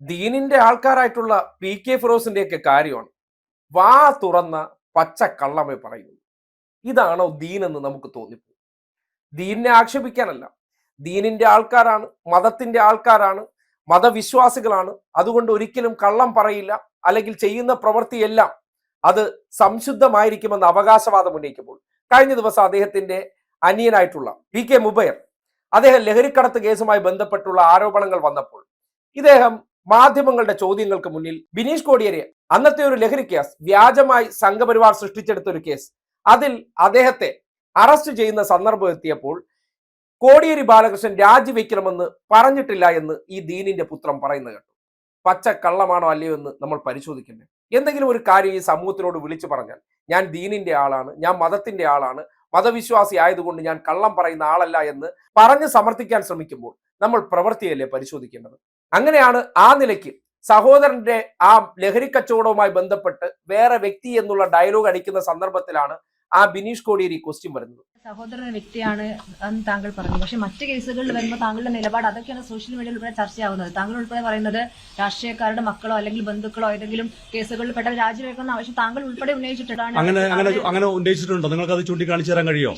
ദീനിന്റെ ആൾക്കാരായിട്ടുള്ള P K ഫിറോസിന്റെ ഒക്കെ കാര്യമാണ്. വാ തുറന്ന പച്ച കള്ളമേ പറയുന്നു. ഇതാണോ ദീൻ എന്ന് നമുക്ക് തോന്നിപ്പോ ദീനിനെ ആക്ഷേപിക്കാനല്ല. ദീനിന്റെ ആൾക്കാരാണ് മതത്തിന്റെ ആൾക്കാരാണ് മതവിശ്വാസികളാണ്. അതുകൊണ്ട് ഒരിക്കലും കള്ളം പറയില്ല. അല്ലെങ്കിൽ ചെയ്യുന്ന പ്രവൃത്തിയെല്ലാം അത് സംശുദ്ധമായിരിക്കുമെന്ന് അവകാശവാദം ഉന്നയിക്കുമ്പോൾ കഴിഞ്ഞ ദിവസം അദ്ദേഹത്തിന്റെ അനിയനായിട്ടുള്ള പി കെ മുബൈർ അദ്ദേഹം ലഹരിക്കടത്ത് കേസുമായി ബന്ധപ്പെട്ടുള്ള ആരോപണങ്ങൾ വന്നപ്പോൾ ഇദ്ദേഹം മാധ്യമങ്ങളുടെ ചോദ്യങ്ങൾക്ക് മുന്നിൽ ബിനീഷ് കോടിയേരി അന്നത്തെ ഒരു ലഹരി കേസ് വ്യാജമായി സംഘപരിവാർ സൃഷ്ടിച്ചെടുത്ത ഒരു കേസ്. അതിൽ അദ്ദേഹത്തെ അറസ്റ്റ് ചെയ്യുന്ന സന്ദർഭം എത്തിയപ്പോൾ കോടിയേരി ബാലകൃഷ്ണൻ രാജിവെക്കണമെന്ന് പറഞ്ഞിട്ടില്ല എന്ന് ഈ ദീനിന്റെ പുത്രം പറയുന്ന കേട്ടു. പച്ച കള്ളമാണോ അല്ലയോ എന്ന് നമ്മൾ പരിശോധിക്കണ്ടേ എന്തെങ്കിലും ഒരു കാര്യം ഈ സമൂഹത്തിനോട് വിളിച്ചു പറഞ്ഞാൽ ഞാൻ ദീനിന്റെ ആളാണ് ഞാൻ മതത്തിന്റെ ആളാണ് മതവിശ്വാസി ആയതുകൊണ്ട് ഞാൻ കള്ളം പറയുന്ന ആളല്ല എന്ന് പറഞ്ഞ് സമർത്ഥിക്കാൻ ശ്രമിക്കുമ്പോൾ നമ്മൾ പ്രവൃത്തിയല്ലേ പരിശോധിക്കേണ്ടത്? അങ്ങനെയാണ് ആ നിലയ്ക്ക് സഹോദരന്റെ ആ ലഹരി കച്ചവടവുമായി ബന്ധപ്പെട്ട് വേറെ വ്യക്തി എന്നുള്ള ഡയലോഗ് അടിക്കുന്ന സന്ദർഭത്തിലാണ് ആ ബിനീഷ് കോടിയേരി ക്വസ്റ്റ്യൻ വരുന്നത്. സഹോദരൻ വ്യക്തിയാണ് എന്ന് താങ്കൾ പറഞ്ഞു. പക്ഷെ മറ്റ് കേസുകളിൽ വരുമ്പോൾ താങ്കളുടെ നിലപാട് അതൊക്കെയാണ് സോഷ്യൽ മീഡിയയിൽ ഉൾപ്പെടെ ചർച്ചയാവുന്നത്. താങ്കൾ ഉൾപ്പെടെ പറയുന്നത് രാഷ്ട്രീയക്കാരുടെ മക്കളോ അല്ലെങ്കിൽ ബന്ധുക്കളോ ഏതെങ്കിലും കേസുകളിൽ പെട്ട രാജിവെക്കുന്ന ആവശ്യം താങ്കൾ ഉൾപ്പെടെ ഉന്നയിച്ചിട്ടാണ് അങ്ങനെ അങ്ങനെ അങ്ങനെ ഉന്നയിച്ചിട്ടുണ്ടോ? നിങ്ങൾക്ക് അത് ചൂണ്ടിക്കാണിച്ചു തരാൻ കഴിയോ